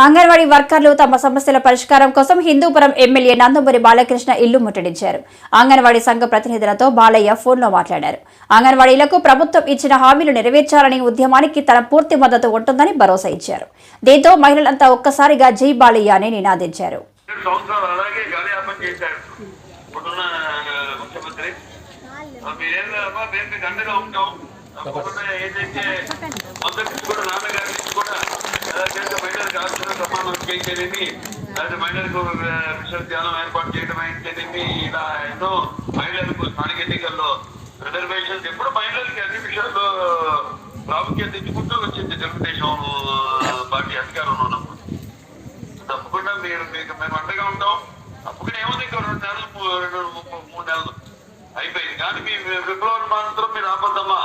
అంగన్వాడీ వర్కర్లు తమ సమస్యల పరిష్కారం కోసం హిందూపురం ఎమ్మెల్యే నందమూరి బాలకృష్ణ ఇల్లు ముట్టడించారు. అంగన్వాడీ సంఘ ప్రతినిధులతో బాలయ్య ఫోన్లో మాట్లాడారు. అంగన్వాడీలకు ప్రభుత్వం ఇచ్చిన హామీలు నెరవేర్చాలని ఉద్యమానికి తన పూర్తి మద్దతు ఉంటుందని భరోసా ఇచ్చారు. దీంతో మహిళలంతా ఒక్కసారిగా జై బాలయ్య అని నినాదించారు. ముఖ్యమంత్రి ఆ, మీరేం అమ్మా మేము మీకు అండగా ఉంటాం తప్పకుండా ఏదైతే మొదటి నుంచి కూడా నాన్నగారి నుంచి కూడా ఆ, దేశ సమానం చేసేదేమి అలాగే మహిళలకు విశ్వవిద్యాలయం ఏర్పాటు చేయడం అయితేనేమి ఇలా ఎన్నో మహిళలకు స్థానిక ఎన్నికల్లో రిజర్వేషన్స్ ఎప్పుడు మహిళలకి అన్ని విషయాల్లో ప్రాముఖ్యత ఇచ్చుకుంటూ వచ్చింది తెలుగుదేశం పార్టీ అధికారంలో ఉన్నప్పుడు. తప్పకుండా మీరు మీకు మేము అండగా ఉంటాం. తప్పకుండా ఏముంది ఇంకా రెండు నెలలు రెండు మూడు నెలలు. అయిపోయింది. కానీ మీ విప్లవం మాత్రం మీరు ఆపద్దమ్మా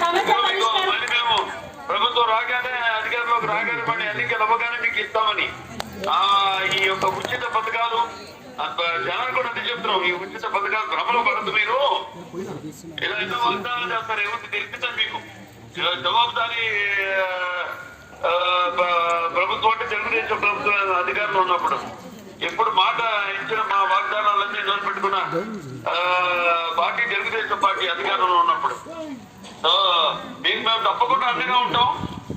సమస్య పరిష్కారం మళ్ళీ మేము ప్రభుత్వం రాగానే అధికారంలోకి రాగానే మళ్ళీ ఎన్నికలు అవ్వగానే మీకు ఇస్తామని. ఆ ఈ యొక్క ఉచిత పథకాలు జనాలు కూడా అదే చెప్తున్నాం ఈ ఉచిత పథకాలు భ్రమలో పడదు మీరు. ఇలా ఎన్నో వాగ్దానాలు చేస్తారు. ఏమంటే తెలిపిస్తాను మీకు. జవాబుదారి జవాబుదారీ ప్రభుత్వం అంటే తెలుగుదేశం ప్రభుత్వం అధికారంలో ఉన్నప్పుడు ఎప్పుడు మాట ఇచ్చిన మా వాగ్దానాలన్నీ నిలబెట్టుకున్న ఆ, పార్టీ తెలుగుదేశం పార్టీ అధికారంలో ఉన్నప్పుడు. సో మీకు మేము తప్పకుండా అండగా ఉంటాం.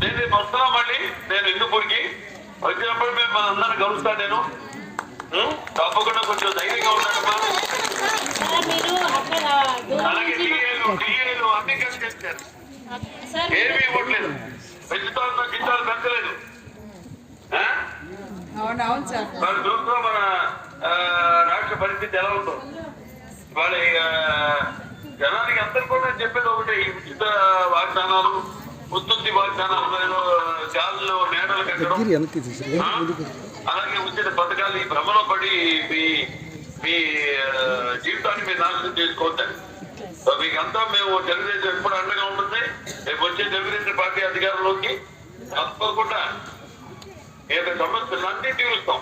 నేను రేపు వస్తున్నా మళ్ళీ నేను హిందూపూర్కి వచ్చినప్పుడు మేము అందరిని కలుస్తాను నేను? తప్పకుండా కొంచెం ధైర్యంగా ఉన్నాడమ్మా అలాగే నుంచి డిఏలు డిఏలు అన్ని కలిసి చేశారు. ఏమీ ఇవ్వట్లేదు. పెంచుతాను గింజాలు పెంచలేదు. మరి చూస్తూ మన రాష్ట్ర పరిస్థితి ఎలా ఉందో. వాళ్ళ జనానికి అందరు కూడా చెప్పేది ఒకటే ఈ ఉచిత వాగ్దానాలు ఉత్పత్తి మేడలు కట్టడం? అలాగే ఉచిత పథకాలు ఈ భ్రమలో పడి మీ మీ జీవితాన్ని మీరు నాశనం చేసుకోవద్దండి సో మీకంతా మేము తెలుగుదేశం ఎప్పుడు అండగా ఉంటుంది. రేపు వచ్చే తెలుగుదేశం పార్టీ అధికారంలోకి తప్పకుండా ఏదో సమస్యలు అన్ని తీరుస్తాం.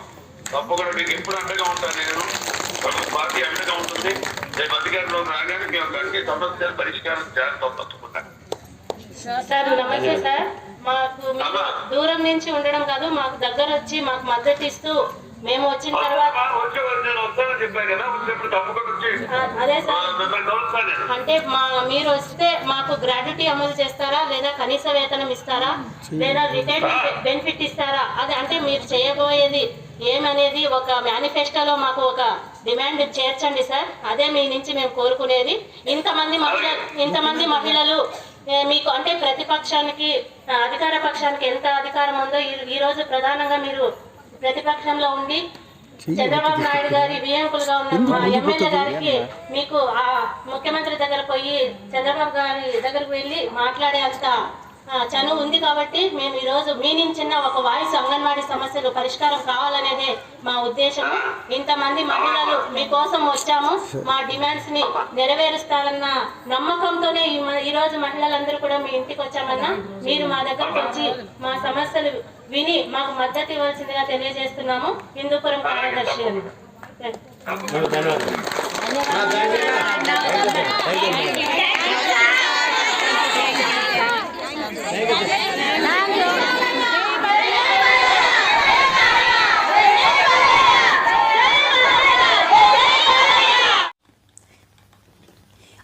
తప్పకుండా మీకు ఎప్పుడు అండగా ఉంటాను నేను. పార్టీ అండగా ఉంటుంది. రేపు అధికారంలోకి రాగానే మేము అన్ని సమస్యలు పరిష్కారం చేస్తాం తప్పకుండా. సార్. నమస్తే సార్. మాకు దూరం నుంచి ఉండడం కాదు మాకు దగ్గర వచ్చి మాకు మద్దతు ఇస్తూ మేము వచ్చిన తర్వాత అదే సార్. అంటే మా మీరు వస్తే మాకు గ్రాడ్యుటీ అమలు చేస్తారా లేదా కనీస వేతనం ఇస్తారా లేదా రిటైర్మెంట్ బెనిఫిట్ ఇస్తారా? అది అంటే మీరు చేయబోయేది ఏమనేది ఒక మేనిఫెస్టోలో మాకు ఒక డిమాండ్ చేర్చండి సార్. అదే మీ నుంచి మేము కోరుకునేది. ఇంతమంది మహిళ ఇంతమంది మహిళలు మీకు అంటే ప్రతిపక్షానికి అధికార పక్షానికి ఎంత అధికారం ఉందో ఈ- రోజు ప్రధానంగా మీరు ప్రతిపక్షంలో ఉండి చంద్రబాబు నాయుడు గారి వియంకులుగా ఉన్న మా ఎమ్మెల్యే గారికి మీకు ఆ ముఖ్యమంత్రి దగ్గర పోయి చంద్రబాబు గారి దగ్గరకు వెళ్ళి మాట్లాడే అంత ఆ, చనువు ఉంది కాబట్టి మేము ఈ రోజు మీ నుంచి ఒక వాయిస్ అంగన్వాడీ సమస్యలు పరిష్కారం కావాలనేదే మా ఉద్దేశం ఇంతమంది మహిళలు మీకోసం వచ్చాము. మా డిమాండ్స్ని నెరవేరుస్తారన్న నమ్మకంతోనే ఈ మ- ఈ రోజు మహిళలందరూ కూడా మీ ఇంటికి వచ్చామన్నా. మీరు మా దగ్గరకు వచ్చి మా సమస్యలు విని మాకు మద్దతు ఇవ్వాల్సిందిగా తెలియజేస్తున్నాము. హిందూపురం కార్యదర్శి అని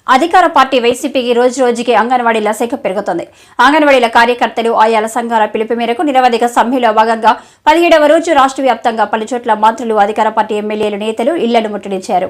అధికార పార్టీ వైసీపీకి రోజు రోజుకి అంగన్వాడీల శాఖ పెరుగుతోంది. అంగన్వాడీల కార్యకర్తలు ఆయాల సంఘాల పిలుపు మేరకు నిరవధిక సమ్మెలో భాగంగా పదిహేడవ రోజు రాష్ట్ర వ్యాప్తంగా పలుచోట్ల మంత్రులు అధికార పార్టీ ఎమ్మెల్యేలు నేతలు ఇళ్ళను ముట్టడించారు.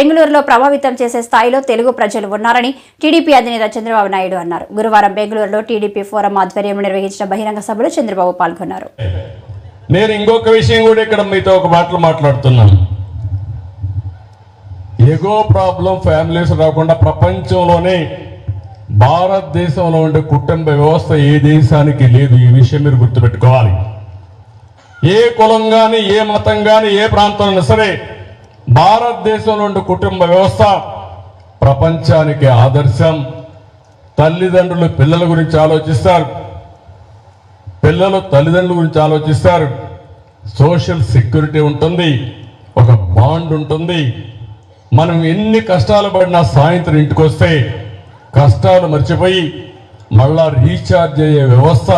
బెంగళూరులో ప్రభావితం చేసే స్థాయిలో తెలుగు ప్రజలు ఉన్నారని టీడీపీ అధినేత చంద్రబాబు నాయుడు అన్నారు. గురువారం బెంగళూరులో టీడీపీ ఫోరం ఆధ్వర్యంలో నిర్వహించిన బహిరంగ సభలో చంద్రబాబు పాల్గొన్నారు. నేను ఇంకొక విషయం కూడా ఇక్కడ మీతో ఒక మాటలు మాట్లాడుతున్నాను. ఎగో ప్రాబ్లం ఫ్యామిలీస్ రాకుండా ప్రపంచంలోనే భారతదేశంలో ఉండే కుటుంబ వ్యవస్థ ఏ దేశానికి లేదు ఈ విషయం మీరు గుర్తుపెట్టుకోవాలి. ఏ కులం కానీ ఏ మతం కానీ ఏ ప్రాంతంలో సరే భారతదేశంలో ఉండే కుటుంబ వ్యవస్థ ప్రపంచానికి ఆదర్శం. తల్లిదండ్రులు పిల్లల గురించి ఆలోచిస్తారు. పిల్లలు తల్లిదండ్రుల గురించి ఆలోచిస్తారు. సోషల్ సెక్యూరిటీ ఉంటుంది. ఒక బాండ్ ఉంటుంది. మనం ఎన్ని కష్టాలు పడినా సాయంత్రం ఇంటికి వస్తే కష్టాలు మర్చిపోయి మళ్ళా రీఛార్జ్ అయ్యే వ్యవస్థ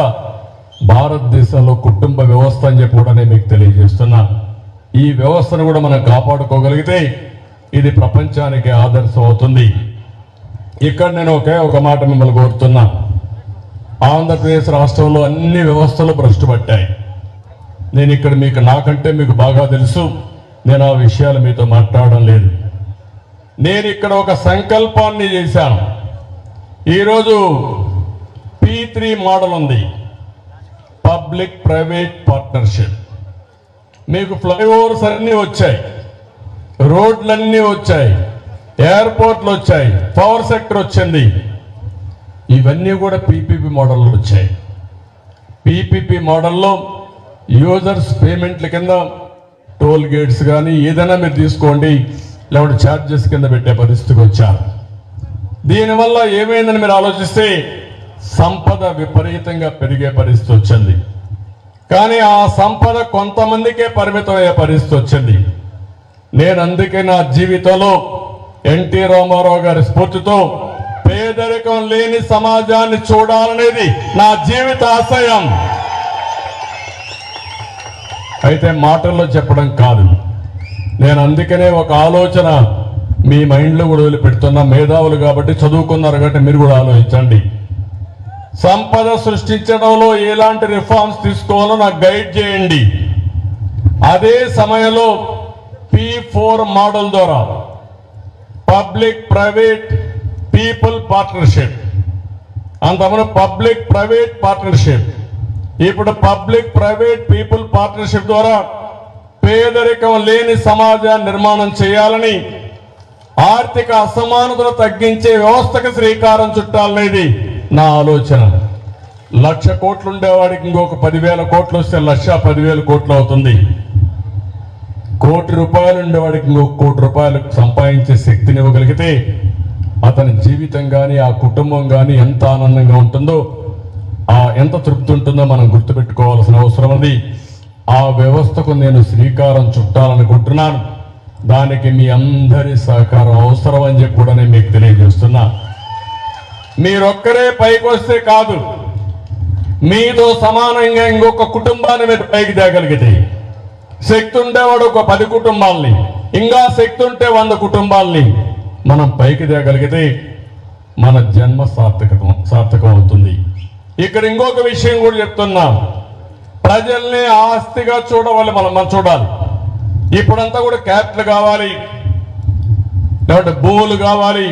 భారతదేశంలో కుటుంబ వ్యవస్థ అని చెప్పి కూడా నేను మీకు తెలియజేస్తున్నాను ఈ వ్యవస్థను కూడా మనం కాపాడుకోగలిగితే ఇది ప్రపంచానికి ఆదర్శం అవుతుంది ఇక్కడ నేను ఒకే ఒక మాట మిమ్మల్ని కోరుతున్నా. ఆంధ్రప్రదేశ్ రాష్ట్రంలో అన్ని వ్యవస్థలు భ్రష్టు పట్టాయి. నేను ఇక్కడ మీకు నాకంటే మీకు బాగా తెలుసు నేను ఆ విషయాలు మీతో మాట్లాడడం లేదు. నేను ఇక్కడ ఒక సంకల్పాన్ని చేశాను. ఈరోజు పీ త్రీ మోడల్ ఉంది. Public private partnership. మీకు ఫ్లైఓవర్స్ అన్నీ వచ్చాయి. రోడ్లన్నీ వచ్చాయి. ఎయిర్పోర్ట్లు వచ్చాయి. పవర్ సెక్టర్ వచ్చింది. ఇవన్నీ కూడా పీపీపీ మోడల్లో వచ్చాయి. పీపీపీ మోడల్లో యూజర్స్ పేమెంట్ల కింద టోల్ గేట్స్ కానీ ఏదైనా మీరు తీసుకోండి లేకుంటే ఛార్జెస్ కింద పెట్టే పరిస్థితికి వచ్చారు. దీనివల్ల ఏమైందని మీరు ఆలోచిస్తే సంపద విపరీతంగా పెరిగే పరిస్థితి వచ్చింది. కానీ ఆ సంపద కొంతమందికే పరిమితం అయ్యే పరిస్థితి వచ్చింది. నేను అందుకే నా జీవితంలో ఎన్టీ రామారావు గారి స్ఫూర్తితో పేదరికం లేని సమాజాన్ని చూడాలనేది నా జీవిత ఆశయం. అయితే మాటల్లో చెప్పడం కాదు. నేను అందుకనే ఒక ఆలోచన మీ మైండ్లో కూడా వదిలిపెడుతున్నా. మేధావులు కాబట్టి చదువుకున్నారు కాబట్టి మీరు కూడా ఆలోచించండి. సంపద సృష్టించడంలో ఎలాంటి రిఫార్మ్స్ తీసుకోవాలో నాకు గైడ్ చేయండి. అదే సమయంలో పి ఫోర్ మోడల్ ద్వారా పబ్లిక్ ప్రైవేట్ పీపుల్ పార్ట్నర్షిప్ అంతమంది పబ్లిక్ ప్రైవేట్ పార్ట్నర్షిప్ ఇప్పుడు పబ్లిక్ ప్రైవేట్ పీపుల్ పార్ట్నర్షిప్ ద్వారా పేదరికం లేని సమాజాన్ని నిర్మాణం చేయాలని ఆర్థిక అసమానతలు తగ్గించే వ్యవస్థకు శ్రీకారం చుట్టాలనేది నా ఆలోచన లక్ష కోట్లు ఉండేవాడికి ఇంకొక పదివేల కోట్లు వస్తే లక్ష పదివేల కోట్లు అవుతుంది. కోటి రూపాయలు ఉండేవాడికి ఇంకొక కోటి రూపాయలు సంపాదించే శక్తిని ఇవ్వగలిగితే అతని జీవితం కానీ ఆ కుటుంబం కానీ ఎంత ఆనందంగా ఉంటుందో ఆ ఎంత తృప్తి ఉంటుందో మనం గుర్తుపెట్టుకోవాల్సిన అవసరం ఉంది. ఆ వ్యవస్థకు నేను శ్రీకారం చుట్టాలనుకుంటున్నాను. దానికి మీ అందరి సహకారం అవసరం అని చెప్పి కూడా నేను మీకు తెలియజేస్తున్నా. మీరొక్కరే పైకి వస్తే కాదు మీతో సమానంగా ఇంకొక కుటుంబాన్ని మీరు పైకి తేగలిగితే. శక్తి ఉండేవాడు ఒక పది కుటుంబాలని ఇంకా శక్తి ఉంటే వంద కుటుంబాలని మనం పైకి తేగలిగితే మన జన్మ సార్థకం సార్థకం అవుతుంది. ఇక్కడ ఇంకొక విషయం కూడా చెప్తున్నాం. ప్రజల్ని ఆస్తిగా చూడవాలి మనం మనం చూడాలి. ఇప్పుడంతా కూడా క్యాపిటల్ కావాలి లేకపోతే భూములు కావాలి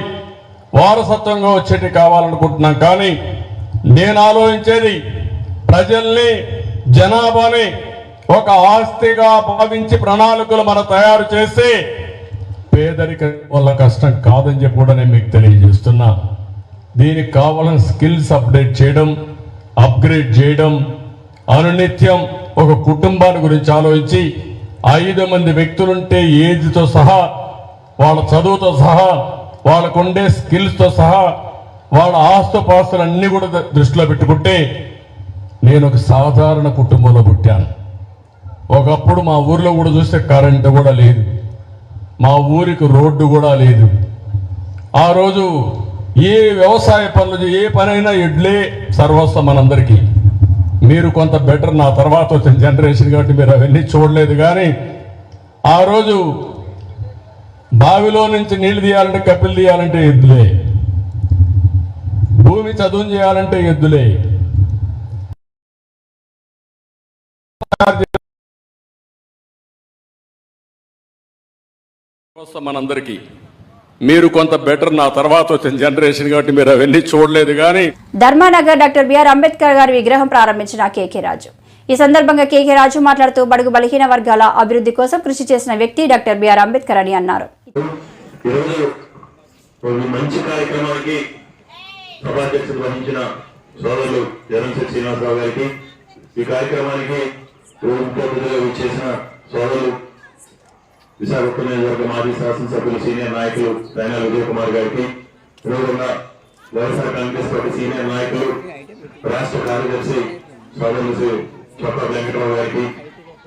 వారసత్వంగా వచ్చేటి కావాలనుకుంటున్నాం. కానీ నేను ఆలోచించేది ప్రజల్ని జనాభాని ఒక ఆస్తిగా భావించి ప్రణాళికలు మనం తయారు చేసి పేదరిక వల్ల కష్టం కాదని చెప్పి కూడా నేను మీకు తెలియజేస్తున్నా. దీనికి కావాలని స్కిల్స్ అప్డేట్ చేయడం అప్గ్రేడ్ చేయడం అనునిత్యం ఒక కుటుంబాన్ని గురించి ఆలోచించి ఐదు మంది వ్యక్తులుంటే ఏజ్తో సహా వాళ్ళ చదువుతో సహా వాళ్ళకు ఉండే స్కిల్స్తో సహా వాళ్ళ ఆస్తుపాస్తులు అన్ని కూడా దృష్టిలో పెట్టుకుంటే నేను ఒక సాధారణ కుటుంబంలో పుట్టాను. ఒకప్పుడు మా ఊర్లో కూడా చూస్తే కరెంటు కూడా లేదు. మా ఊరికి రోడ్డు కూడా లేదు. ఆ రోజు ఏ వ్యవసాయ పనులు ఏ పనైనా ఎడ్లే సర్వస్వం మనందరికీ. మీరు కొంత బెటర్ నా తర్వాత వచ్చిన జనరేషన్ కాబట్టి మీరు అవన్నీ చూడలేదు కానీ ఆ రోజు బావిలో నుంచి నీళ్ళు తీయాలంటే కపిలు తీయాలంటే ఎద్దులే. భూమి చదువు చేయాలంటే ఎద్దులే. మనందరికీ మీరు కొంత బెటర్ నా తర్వాత వచ్చిన జనరేషన్ కాబట్టి మీరు అవన్నీ చూడలేదు కానీ ధర్మానగర్ డాక్టర్ బిఆర్ అంబేద్కర్ గారి విగ్రహం ప్రారంభించిన కేకే రాజు. ఈ సందర్భంగా కేకే రాజు మాట్లాడుతూ బడుగు బలహీన వర్గాల అభివృద్ధి కోసం కృషి చేసిన వ్యక్తి డాక్టర్ బిఆర్ అంబేద్కర్ అని అన్నారు. ఈరోజు ఒక మంచి కార్యక్రమానికి సభాధ్యక్షత వహించిన సోదరులు జగన్శెట్టి శ్రీనివాసరావు గారికి ఈ కార్యక్రమానికి ముఖ్య అతిథిగా సోదరులు విశాఖపట్నం నియోజకవర్గ మాజీ శాసనసభ్యులు సీనియర్ నాయకులు రైనాల్ విజయ్ కుమార్ గారికి ఇరుగున్న వైఎస్ఆర్ కాంగ్రెస్ పార్టీ సీనియర్ నాయకులు రాష్ట్ర కార్యదర్శి సోదరులు శ్రీ చొప్ప వెంకటరావు గారికి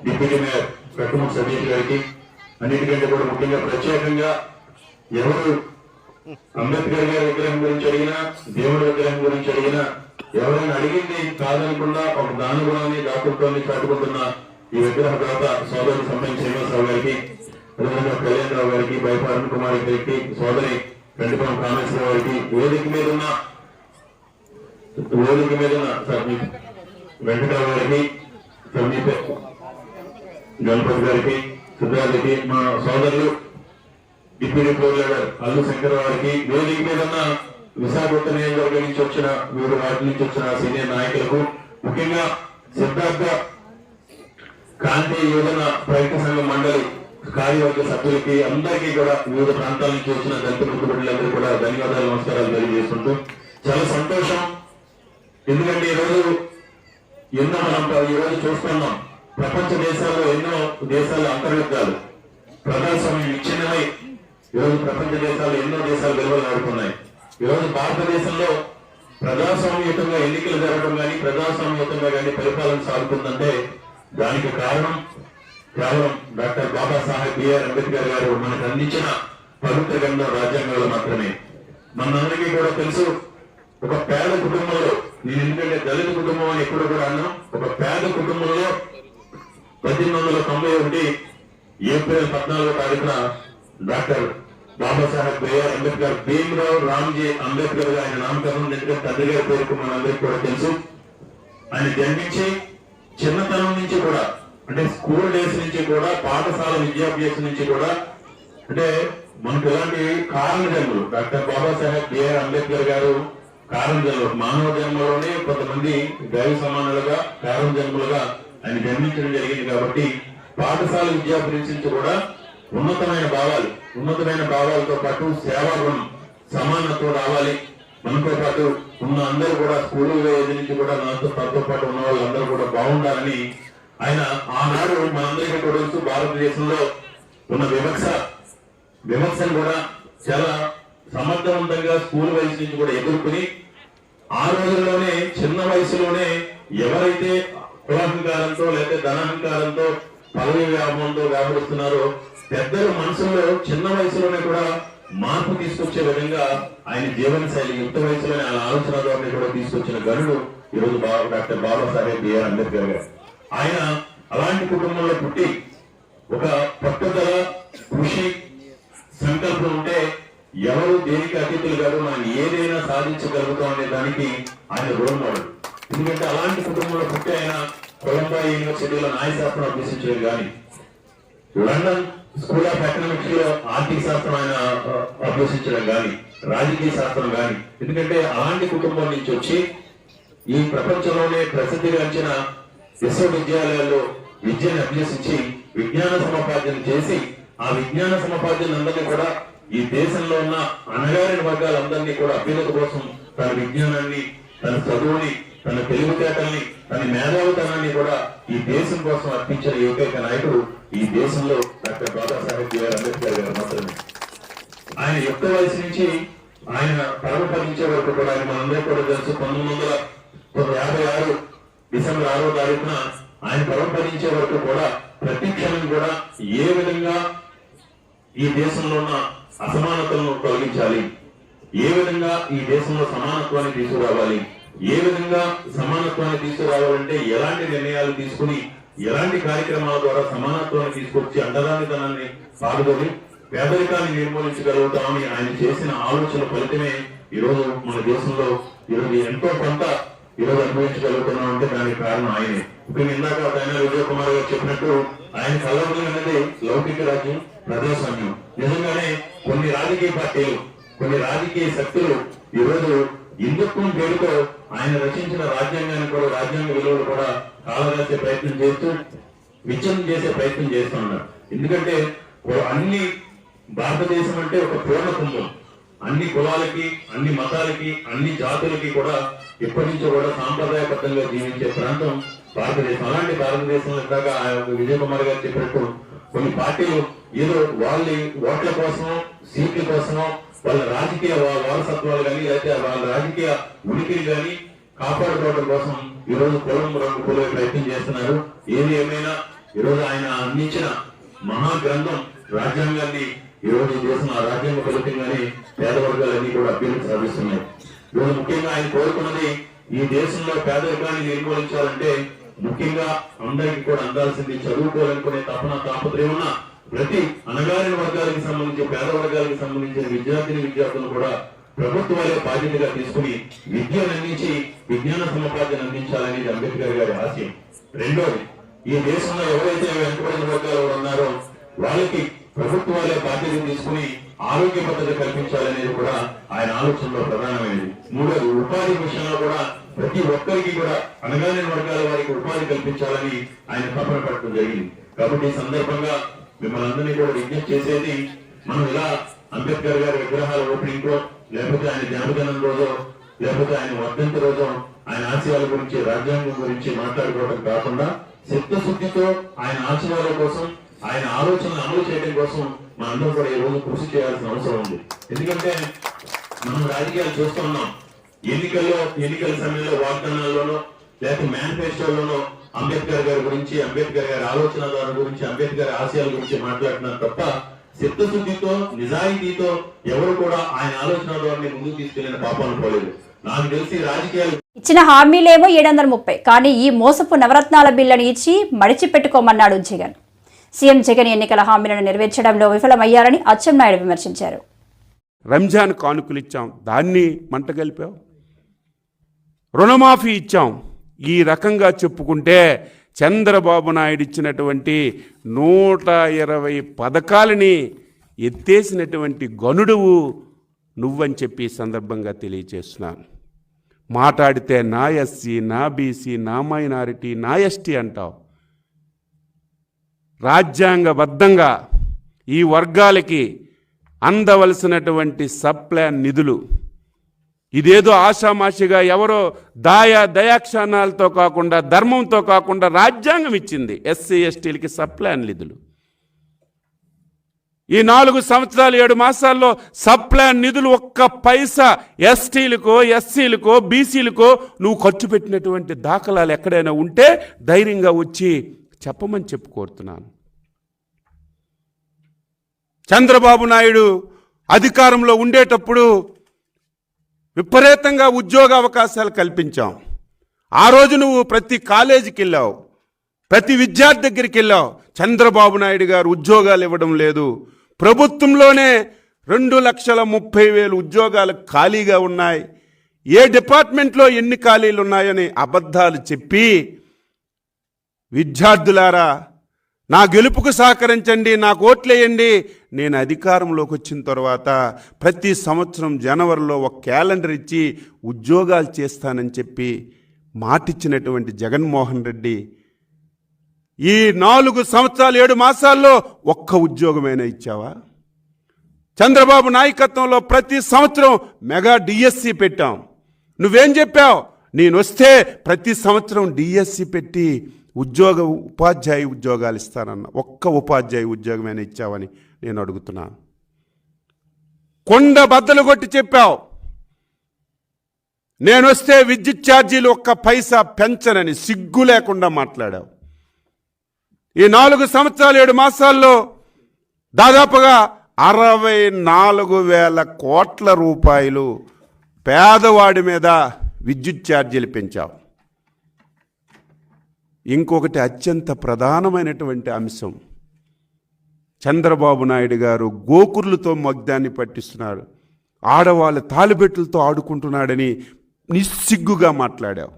డిప్యూటీ మేయర్ కట్టుముఖ సతీష్ గారికి అన్నిటికంటే కూడా ముఖ్యంగా ప్రత్యేకంగా ఎవరు అంబేద్కర్ గారి విగ్రహం గురించి అడిగినా దేవుడి విగ్రహం గురించి అడిగినా ఎవరైనా అడిగింది కాదనకుండా ఒక దానుగుణాన్ని దాతృత్వాన్ని చాటుకుంటున్న ఈ విగ్రహ దాత సోదరి సంబంధించి శ్రీనివాసరావు గారికి అదేవిధంగా కళ్యాణరావు గారికి బైపా అరుణ్ కుమార్ గారికి సోదరి గండిపం కామేశ్వరరావు గారికి వేదిక మీద ఉన్న వేదిక మీద ఉన్న సార్ వెంకటరావు గారికి సమీప గణపతి గారికి సిద్ధార్థకి మా సోదరులు డిప్యూటీ ఫ్లోర్ అల్లు శంకర్ వారికి వేదిక మీద ఉన్న నియోజకవర్గం నుంచి వచ్చిన వివిధ వాటి నుంచి వచ్చిన సీనియర్ నాయకులకు ముఖ్యంగా సిద్ధార్థ కాంతి యోజన ప్రయత్న సంఘ మండలి కార్యవర్గ సభ్యులకి అందరికీ కూడా వివిధ ప్రాంతాల నుంచి వచ్చిన దళిత ముక్కుబిడ్డలందరూ కూడా ధన్యవాదాలు నమస్కారాలు తెలియజేసుకుంటూ చాలా సంతోషం. ఎందుకంటే ఈరోజు ఎన్నో మనం ఈరోజు చూస్తున్నాం. ప్రపంచ దేశాల్లో ఎన్నో దేశాల అంతర్యుద్ధాలు. ప్రజాస్వామ్యం విచ్ఛిన్నమై ఈరోజు ప్రపంచ దేశాలు ఎన్నో దేశాలు విలువలు నడుపుతున్నాయి ఈరోజు భారతదేశంలో ప్రజాస్వామ్యయుతంగా ఎన్నికలు జరగడం కానీ ప్రజాస్వామ్యయుతంగా కానీ పరిపాలన సాగుతుందంటే దానికి కారణం కేవలం డాక్టర్ బాబాసాహెబ్ బిఆర్ అంబేద్కర్ గారు మనకు అందించిన పవిత్ర గ్రంథం రాజ్యాంగాలు మాత్రమే. మనందరికీ కూడా తెలుసు ఒక పేద కుటుంబంలో నేను ఎందుకంటే దళిత కుటుంబం అని ఎప్పుడు కూడా అన్నాం ఒక పేద కుటుంబంలో పద్దెనిమిది వందల తొంభై ఒకటి ఏప్రిల్ పద్నాలుగో తారీఖున డాక్టర్ బాబాసాహెబ్ బిఆర్ అంబేద్కర్ భీమరావు రామ్జీ అంబేద్కర్గా ఆయన నామకరణం ఎందుకంటే తండ్రి గారి పేరుకు మనందరికీ కూడా తెలుసు. ఆయన జన్మించి చిన్నతనం నుంచి కూడా అంటే స్కూల్ డేస్ నుంచి కూడా పాఠశాల విద్యాభ్యాసం నుంచి కూడా అంటే మనకు ఇలాంటి కారణ జన్మలు? డాక్టర్ బాబాసాహెబ్ బిఆర్ అంబేద్కర్ గారు కారణ జన్మలు. మానవ జన్మలోనే కొంతమంది దైవ సమానులుగా కారణ జన్మలుగా ఆయన గమనించడం జరిగింది కాబట్టి పాఠశాల విద్యా నుంచి కూడా ఉన్నతమైన భావాలు ఉన్నతమైన భావాలతో పాటు సేవా గుణం సమానత్వం రావాలి. మనతో పాటు ఉన్న అందరూ కూడా స్కూల్ ఏజ్ నుంచి కూడా నాతో తనతో పాటు ఉన్న వాళ్ళందరూ కూడా బాగుండాలని ఆయన ఆనాడు మనందరికీ కూడా తెలుసు భారతదేశంలో ఉన్న వివక్ష వివక్షను కూడా చాలా సమర్థవంతంగా స్కూల్ వయసు నుంచి కూడా ఎదుర్కొని ఆ రోజుల్లోనే చిన్న వయసులోనే ఎవరైతే కులాహంకారంతో లేకపోతే ధనాహంకారంతో పదవి వ్యాపంతో వ్యాపరిస్తున్నారు పెద్దల మనసులో చిన్న వయసులోనే కూడా మార్పు తీసుకొచ్చే విధంగా ఆయన జీవన శైలి యుక్త వయసులోనే ఆయన ఆలోచన ద్వారా కూడా తీసుకొచ్చిన గనుడు ఈరోజు బాబు డాక్టర్ బాబాసాహెబ్ బిఆర్ అంబేద్కర్ గారు. ఆయన అలాంటి కుటుంబంలో పుట్టి ఒక పట్టుదల కృషి సంకల్పం ఉంటే ఎవరు దేనికి అతిథులు కాదు మనం ఏదైనా సాధించగలుగుతాం అనే దానికి ఆయన రోల్ మోడల్. ఎందుకంటే అలాంటి కుటుంబంలో పుట్టి ఆయన కొలంబా యూనివర్సిటీలో న్యాయశాస్త్రం అభ్యసించారు కానీ లండన్ స్కూల్ ఆఫ్ ఎకనామిక్స్లో ఆర్థిక శాస్త్రం ఆయన అభ్యసించడం కానీ రాజకీయ శాస్త్రం కానీ ఎందుకంటే అలాంటి కుటుంబం నుంచి వచ్చి ఈ ప్రపంచంలోనే ప్రసిద్ధిగాంచిన విశ్వవిద్యాలయాల్లో విద్యను అభ్యసించి విజ్ఞాన సముపార్జన చేసి ఆ విజ్ఞాన సముపార్జన అందరినీ కూడా ఈ దేశంలో ఉన్న అణగారిన వర్గాలందరినీ కూడా అభ్యున్నత కోసం తన విజ్ఞానాన్ని తన చదువుని తన తెలివితేటల్ని తన మేధావితనాన్ని కూడా ఈ దేశం కోసం అర్పించిన ఏకైక నాయకుడు ఈ దేశంలో డాక్టర్ బాబాసాహెబ్ గారు అంబేద్కర్ గారు మాత్రమే. ఆయన యుక్త వయసు నుంచి ఆయన పరమపదించే వరకు కూడా ఆయన మనందరూ కూడా తెలుసు. పంతొమ్మిది వందల యాభై ఆరు డిసెంబర్ ఆరో తారీఖున ఆయన పరమపదించే వరకు కూడా ప్రతి క్షణం కూడా ఏ విధంగా ఈ దేశంలో ఉన్న అసమానతలను తొలగించాలి? ఏ విధంగా ఈ దేశంలో సమానత్వాన్ని తీసుకురావాలి? ఏ విధంగా సమానత్వాన్ని తీసుకురావాలంటే ఎలాంటి నిర్ణయాలు తీసుకుని ఎలాంటి కార్యక్రమాల ద్వారా సమానత్వాన్ని తీసుకొచ్చి అండదానితనాన్ని పాల్గొని పేదరికాన్ని నిర్మూలించగలుగుతామని ఆయన చేసిన ఆలోచన ఫలితమే ఈరోజు మన దేశంలో ఈరోజు ఎంతో కొంత ఈరోజు అనుభవించగలుగుతున్నాం అంటే దానికి కారణం ఆయనే. ఇప్పుడు ఇందాక ఒక ఆయన విజయ్ కుమార్ గారు చెప్పినట్టు ఆయన కలవడం అనేది లౌకిక రాజ్యం ప్రజాస్వామ్యం. నిజంగానే కొన్ని రాజకీయ పార్టీలు కొన్ని రాజకీయ శక్తులు ఈరోజు హిందుత్వం పేరుతో ఆయన రచించిన రాజ్యాంగాన్ని కూడా రాజ్యాంగ విలువలు కూడా కాలరాసే ప్రయత్నం చేస్తూ విచ్ఛిన్నం చేసే ప్రయత్నం చేస్తూ ఉన్నారు. ఎందుకంటే ఓ- అన్ని భారతదేశం అంటే ఒక పూర్ణ కుంభం. అన్ని కులాలకి అన్ని మతాలకి అన్ని జాతులకి కూడా ఎప్పటి నుంచో కూడా సాంప్రదాయబద్ధంగా జీవించే ప్రాంతం భారతదేశం. అలాంటి భారతదేశంలో ఇందాక ఆ విజయ్ కుమార్ గారు చెప్పినట్టు కొన్ని పార్టీలు ఏదో వాళ్ళ ఓట్ల కోసం సీట్ల కోసమో వాళ్ళ రాజకీయ వారసత్వాలు కానీ లేకపోతే వాళ్ళ రాజకీయ ఉనికిని కానీ కాపాడుకోవడం కోసం ఈ రోజు కులం రంగు పోలే ప్రయత్నం చేస్తున్నారు. ఏది ఏమైనా ఈ రోజు ఆయన అందించిన మహా గ్రంథం రాజ్యాంగాన్ని ఈ రోజు చేసిన ఆ రాజ్యాంగ ఫలితంగానే పేద వర్గాలన్నీ కూడా అభ్యర్థి సాధిస్తున్నాయి. ఈరోజు ముఖ్యంగా ఆయన కోరుకున్నది ఈ దేశంలో పేదరికాన్ని నిర్మూలించాలంటే ముఖ్యంగా అందరికీ కూడా అందాల్సింది చదువుకోవాలనుకునే తపన తాపత్రయం ఉన్న ప్రతి అణగారిన వర్గాలకు సంబంధించి పేద వర్గాలకు సంబంధించిన విద్యార్థిని విద్యార్థులను కూడా ప్రభుత్వాలే బాధ్యతగా తీసుకుని విద్యను అందించి విజ్ఞాన సముపార్జన అందించాలనేది అంబేద్కర్ గారి ఆశయం. రెండోది ఈ దేశంలో ఎవరైతే వెనుకబడిన వర్గాలు ఉన్నారో వాళ్ళకి ప్రభుత్వాలే బాధ్యత తీసుకుని ఆరోగ్య భద్రత కల్పించాలనేది కూడా ఆయన ఆలోచనలో ప్రధానమైనది. మూడోది ఉపాధి విషయంలో కూడా ప్రతి ఒక్కరికి కూడా అనగానే వర్గాల వారికి ఉపాధి కల్పించాలని ఆయన తపన పడటం జరిగింది. కాబట్టి ఈ సందర్భంగా మిమ్మల్ని అందరినీ కూడా విజ్ఞప్తి చేసేది మనం ఇలా అంబేద్కర్ గారి విగ్రహాల ఓపెనింగ్లో లేకపోతే ఆయన జన్మదినం రోజు లేకపోతే ఆయన వర్ధంతి రోజు ఆయన ఆశయాల గురించి రాజ్యాంగం గురించి మాట్లాడుకోవడం కాకుండా చిత్తశుద్ధితో ఆయన ఆశయాల కోసం ఆయన ఆలోచనలు అమలు చేయడం కోసం మనందరం కూడా ఈ రోజు కృషి చేయాల్సిన అవసరం ఉంది. ఎందుకంటే మనం రాజకీయాలు చూస్తూ ఉన్నాం. ఎన్నికల్లో ఎన్నికల సమయంలో వాగ్దానాల్లోనూ లేకపోతే మేనిఫెస్టోలోనో అంబేద్కర్ గారి గురించి అంబేద్కర్ గారి ఆలోచన గురించి అంబేద్కర్ ఆశయాల గురించి మాట్లాడుతున్నారు తప్ప చిత్తశుద్ధితో నిజాయితీతో ఎవరు కూడా ఆయన ఆలోచన ధోరణి ముందుకు తీసుకెళ్ళిన పాపాలు పోలేదు. నాకు తెలిసి రాజకీయాలు ఇచ్చిన హామీలేమో ఏడు వందల ముప్పై కానీ ఈ మోసపు నవరత్నాల బిల్లును ఇచ్చి మడిచిపెట్టుకోమన్నాడు జగన్. సీఎం జగన్ ఎన్నికల హామీలను నెరవేర్చడంలో విఫలమయ్యారని అచ్చెన్నాయుడు విమర్శించారు. రంజాన్ కానుకలు ఇచ్చాం. దాన్ని మంట కలిపావు? రుణమాఫీ ఇచ్చాం. ఈ రకంగా చెప్పుకుంటే చంద్రబాబు నాయుడు ఇచ్చినటువంటి నూట ఇరవై పథకాలని ఎత్తేసినటువంటి గనుడువు నువ్వని చెప్పి సందర్భంగా తెలియజేస్తున్నాను మాట్లాడితే నా ఎస్సీ నా బీసీ నా మైనారిటీ నా ఎస్టీ అంటావు. రాజ్యాంగబద్ధంగా ఈ వర్గాలకి అందవలసినటువంటి సప్లాన్ నిధులు ఇదేదో ఆషామాషిగా ఎవరో దాయ దయాక్షాణాలతో కాకుండా ధర్మంతో కాకుండా రాజ్యాంగం ఇచ్చింది. ఎస్సీ ఎస్టీలకి సప్లాన్ నిధులు. ఈ నాలుగు సంవత్సరాలు ఏడు మాసాల్లో సప్లాన్ నిధులు ఒక్క పైసా ఎస్టీలకో ఎస్సీలకో బీసీలకో నువ్వు ఖర్చు పెట్టినటువంటి దాఖలాలు ఎక్కడైనా ఉంటే ధైర్యంగా వచ్చి చెప్పమని చెప్పు కోరుతున్నాను. చంద్రబాబు నాయుడు అధికారంలో ఉండేటప్పుడు విపరీతంగా ఉద్యోగ అవకాశాలు కల్పించాం. ఆ రోజు నువ్వు ప్రతి కాలేజీకి వెళ్ళావు ప్రతి విద్యార్థి దగ్గరికి వెళ్ళావు. చంద్రబాబు నాయుడు గారు ఉద్యోగాలు ఇవ్వడం లేదు. ప్రభుత్వంలోనే రెండు లక్షల ముప్పై వేలు ఉద్యోగాలు ఖాళీగా ఉన్నాయి. ఏ డిపార్ట్మెంట్లో ఎన్ని ఖాళీలు ఉన్నాయని అబద్ధాలు చెప్పి విద్యార్థులారా నా గెలుపుకు సహకరించండి నాకు ఓట్లేయండి నేను అధికారంలోకి వచ్చిన తర్వాత ప్రతి సంవత్సరం జనవరిలో ఒక క్యాలెండర్ ఇచ్చి ఉద్యోగాలు చేస్తానని చెప్పి మాటిచ్చినటువంటి జగన్మోహన్ రెడ్డి ఈ నాలుగు సంవత్సరాలు ఏడు మాసాల్లో ఒక్క ఉద్యోగమైనా ఇచ్చావా? చంద్రబాబు నాయకత్వంలో ప్రతి సంవత్సరం మెగా డిఎస్సి పెట్టాం. నువ్వేం చెప్పావు? నేను వస్తే ప్రతి సంవత్సరం డిఎస్సి పెట్టి ఉద్యోగ ఉపాధ్యాయ ఉద్యోగాలు ఇస్తానన్న ఒక్క ఉపాధ్యాయ ఉద్యోగమైనా ఇచ్చావని. నేను అడుగుతున్నాను. కొండ బద్దలు కొట్టి చెప్పావు. నేను వస్తే విద్యుత్ ఛార్జీలు ఒక్క పైసా పెంచనని సిగ్గు లేకుండా మాట్లాడావు. ఈ నాలుగు సంవత్సరాలు ఏడు మాసాల్లో దాదాపుగా అరవై నాలుగు వేల కోట్ల రూపాయలు పేదవాడి మీద విద్యుత్ ఛార్జీలు పెంచావు. ఇంకొకటి అత్యంత ప్రధానమైనటువంటి అంశం చంద్రబాబు నాయుడు గారు గోకుర్లతో మగ్ధాన్ని పట్టిస్తున్నారు. ఆడవాళ్ళ తాలిబెట్లతో ఆడుకుంటున్నాడని నిస్సిగ్గుగా మాట్లాడావు.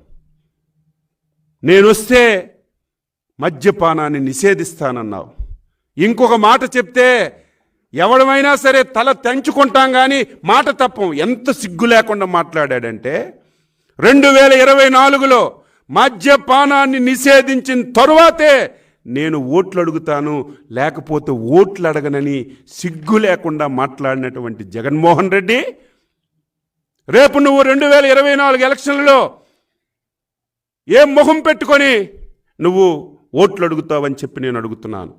నేనొస్తే మద్యపానాన్ని నిషేధిస్తానన్నావు. ఇంకొక మాట చెప్తే ఎవడమైనా సరే తల తెంచుకుంటాం కానీ మాట తప్పం. ఎంత సిగ్గు లేకుండా మాట్లాడాడంటే రెండు వేల ఇరవై నాలుగులో మద్యపానాన్ని నిషేధించిన తరువాతే నేను ఓట్లు అడుగుతాను లేకపోతే ఓట్లు అడగనని సిగ్గు లేకుండా మాట్లాడినటువంటి జగన్మోహన్ రెడ్డి రేపు నువ్వు రెండు వేల ఇరవై నాలుగు ఎలక్షన్లలో ఏం మొహం పెట్టుకొని నువ్వు ఓట్లు అడుగుతావని చెప్పి నేను అడుగుతున్నాను.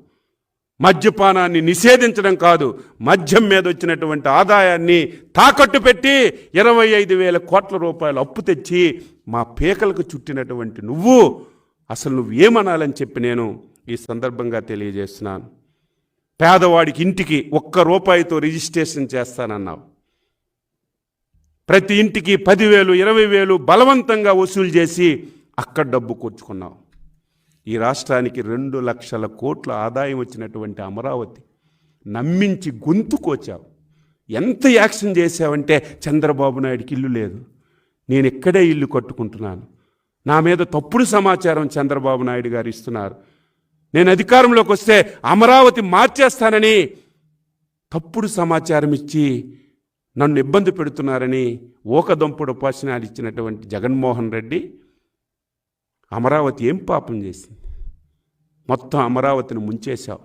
మద్యపానాన్ని నిషేధించడం కాదు మద్యం మీద వచ్చినటువంటి ఆదాయాన్ని తాకట్టు పెట్టి ఇరవై ఐదు వేల కోట్ల రూపాయలు అప్పు తెచ్చి మా పీకలకు చుట్టినటువంటి నువ్వు అసలు నువ్వు ఏమనాలని చెప్పి నేను ఈ సందర్భంగా తెలియజేస్తున్నాను. పేదవాడికి ఇంటికి ఒక్క రూపాయితో రిజిస్ట్రేషన్ చేస్తానన్నావు. ప్రతి ఇంటికి పదివేలు ఇరవై వేలు బలవంతంగా వసూలు చేసి అక్కడ డబ్బు కూర్చుకున్నావు. ఈ రాష్ట్రానికి రెండు లక్షల కోట్ల ఆదాయం వచ్చినటువంటి అమరావతి నమ్మించి గొంతుకొచ్చావు ఎంత యాక్షన్ చేసావంటే చంద్రబాబు నాయుడికి ఇల్లు లేదు. నేను ఇక్కడే ఇల్లు కట్టుకుంటున్నాను. నా మీద తప్పుడు సమాచారం చంద్రబాబు నాయుడు గారు ఇస్తున్నారు. నేను అధికారంలోకి వస్తే అమరావతి మార్చేస్తానని తప్పుడు సమాచారం ఇచ్చి నన్ను ఇబ్బంది పెడుతున్నారని ఓకదంపుడు ఉపాసనాలు ఇచ్చినటువంటి జగన్మోహన్ రెడ్డి అమరావతి ఏం పాపం చేసింది? మొత్తం అమరావతిని ముంచేశావు.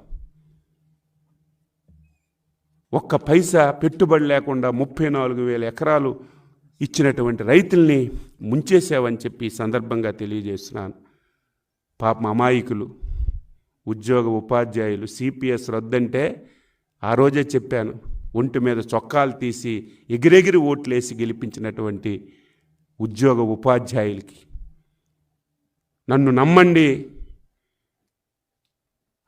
ఒక్క పైసా పెట్టుబడి లేకుండా ముప్పై నాలుగు వేల ఎకరాలు ఇచ్చినటువంటి రైతుల్ని ముంచేసావని చెప్పి సందర్భంగా తెలియజేస్తున్నాను. పాపం అమాయకులు. ఉద్యోగ ఉపాధ్యాయులు సిపిఎస్ రద్దంటే ఆ రోజే చెప్పాను ఒంటి మీద చొక్కాలు తీసి ఎగిరెగిరి ఓట్లేసి గెలిపించినటువంటి ఉద్యోగ ఉపాధ్యాయులకి. నన్ను నమ్మండి.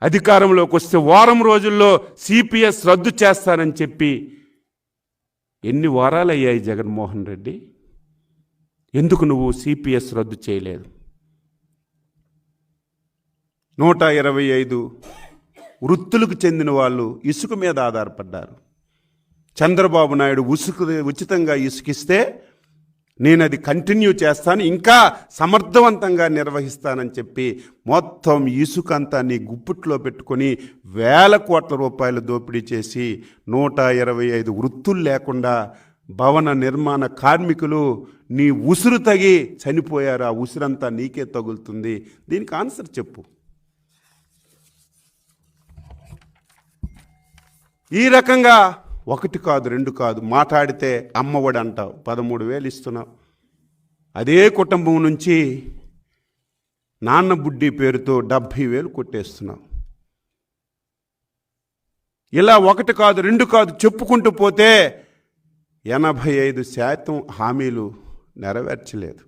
అధికారంలోకి వస్తే వారం రోజుల్లో సిపిఎస్ రద్దు చేస్తానని చెప్పి ఎన్ని వారాలు అయ్యాయి జగన్మోహన్ రెడ్డి? ఎందుకు నువ్వు సిపిఎస్ రద్దు చేయలేదు? నూట ఇరవై ఐదు వృత్తులకు చెందిన వాళ్ళు ఇసుక మీద ఆధారపడ్డారు. చంద్రబాబు నాయుడు ఉసుకు ఉచితంగా ఇసుకిస్తే నేను అది కంటిన్యూ చేస్తాను ఇంకా సమర్థవంతంగా నిర్వహిస్తానని చెప్పి మొత్తం ఇసుకంతా నీ గుప్పుట్లో పెట్టుకొని వేల కోట్ల రూపాయలు దోపిడీ చేసి నూట ఇరవై ఐదు వృత్తులు లేకుండా భవన నిర్మాణ కార్మికులు నీ ఉసురు తగి చనిపోయారు. ఆ ఉసురంతా నీకే తగులుతుంది. దీనికి ఆన్సర్ చెప్పు. ఈ రకంగా ఒకటి కాదు రెండు కాదు మాట్లాడితే అమ్మఒడి అంటావు పదమూడు వేలు ఇస్తున్నావు. అదే కుటుంబం నుంచి నాన్న బుడ్డి పేరుతో డెబ్భై వేలు కొట్టేస్తున్నావు. ఇలా ఒకటి కాదు రెండు కాదు చెప్పుకుంటూ పోతే ఎనభై ఐదు శాతం హామీలు నెరవేర్చలేదు.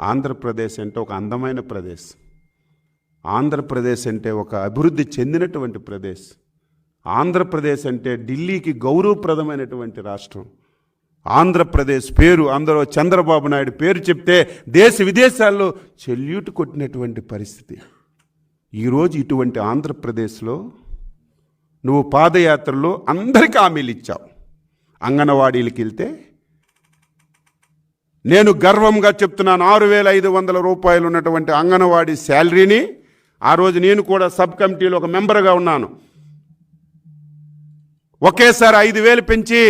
ఆంధ్రప్రదేశ్ అంటే ఒక అందమైన ప్రదేశ్. ఆంధ్రప్రదేశ్ అంటే ఒక అభివృద్ధి చెందినటువంటి ప్రదేశ్. ఆంధ్రప్రదేశ్ అంటే ఢిల్లీకి గౌరవప్రదమైనటువంటి రాష్ట్రం. ఆంధ్రప్రదేశ్ పేరు అందరూ చంద్రబాబు నాయుడు పేరు చెప్తే దేశ విదేశాల్లో చెల్యూటు కొట్టినటువంటి పరిస్థితి. ఈరోజు ఇటువంటి ఆంధ్రప్రదేశ్లో నువ్వు పాదయాత్రలో అందరికీ హామీలు ఇచ్చావు. అంగన్వాడీలకి వెళ్తే నేను గర్వంగా చెప్తున్నాను ఆరు వేల ఐదు వందల రూపాయలు ఉన్నటువంటి అంగన్వాడీ శాలరీని. ఆ రోజు నేను కూడా సబ్ కమిటీలో ఒక మెంబర్గా ఉన్నాను. ఒకేసారి ఐదు వేలు పెంచి